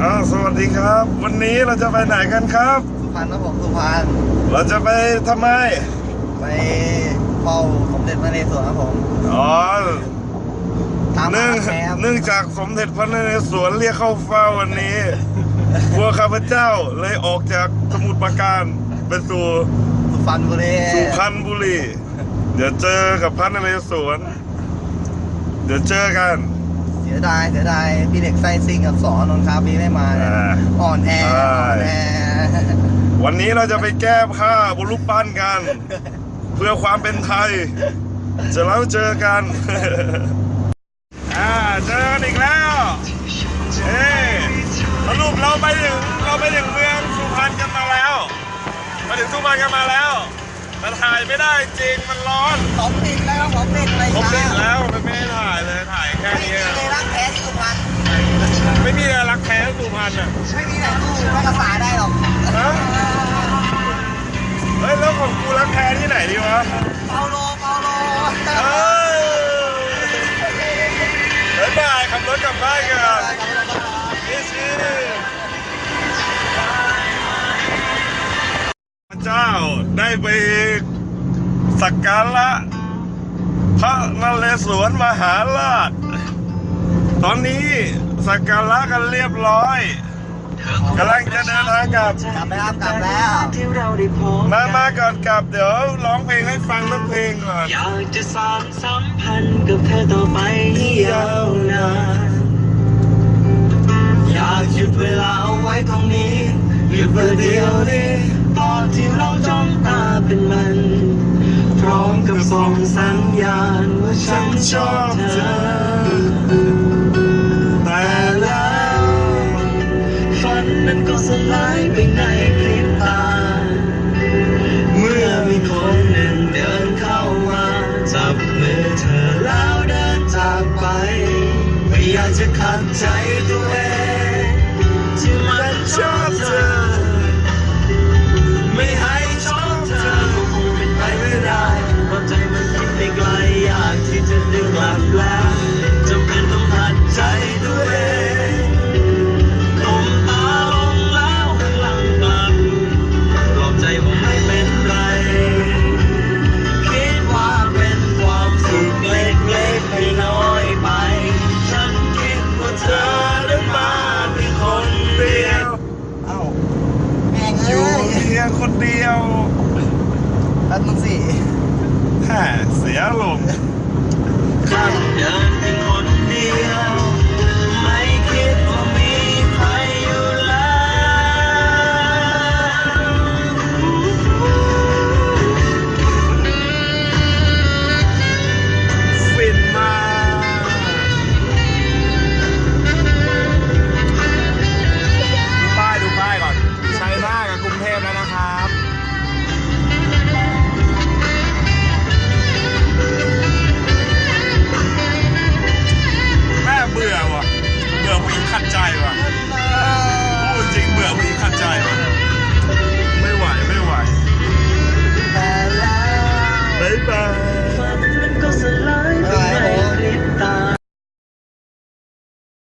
อ้าวสวัสดีครับ วันนี้เราจะไปไหนกันครับ สุพรรณครับผมสุพรรณเราจะไปทำไม ไปเฝ้าสมเด็จพระนเรศวรครับผมอ๋อตามเนื่องหาแม่ครับเนื่องจากสมเด็จพระนเรศวรเรียกเข้าเฝ้าวันนี้ พวกข้าพเจ้าเลยออกจากสมุทรปราการไปสู่สุพรรณบุรีสุพรรณบุรี เดี๋ยวเจอกับพระนเรศวร เดี๋ยวเจอกันเสียดายเสียดายพี่เด็กไส้ซิ่งกับสอนนนท์คาบีไม่มาเนี่ยอ่า อ่อนแอใช่อ่อนแอวันนี้เราจะไปแก้ผ้าบนรูปปั้นกัน เพื่อความเป็นไทย จะแล้วเจอกัน อ่าเจอกันอีกแล้วเอ้สรุปเราไปถึงเราไปถึงเมืองสุพรรณกันมาแล้วมาถึงสุพรรณกันมาแล้วแต่ถ่ายไม่ได้จริงมันร้อน ผมติดแล้วผมติดอะไรผมติดจ้าแล้วมันไม่ได้ถ่ายเลยถ่ายแค่ไม่นี้มีเลย ไม่มีอะไรรักแท้สุพรรณอะไม่มีไหนสู้ไม่กระสาได้หรอกฮะเฮ้ยแล้วของกูรักแท้ที่ไหนดีวะเปาโลเปาโลเอ้ยบ๊ายบายขับรถกลับบ้านกันนี่สิพระเจ้าได้ไปสักการะพระนเรศวรมหาราช ตอนนี้ สักการะกันเรียบร้อยกำลังจะเดินทางกลับกลับแล้วกลับแล้วที่เราได้พบมามาก่อนกลับเดี๋ยวร้องเพลงให้ฟังสักเพลงก่อนอยากจะสานสัมพันธ์กับเธอต่อไปให้ยาวนานอยากหยุดเวลาเอาไว้ตรงนี้หยุดประเดียวนี้ตอนที่เราจ้องตาเป็นมัน พร้อมกับส่งสัญญาณว่าฉันชอบเธอ อยากจะขัดใจตัวเองที่มันชอบเธอ ไม่ให้ชอบเธอก็คงเป็นไปไม่ได้เพราะใจมันคิดไปไกลอยากที่จะดึงกลับแล้ว คนเดียวแป๊บนึงสิแหมเสียลมข้าเดินเป็นคนเดียว 拜拜。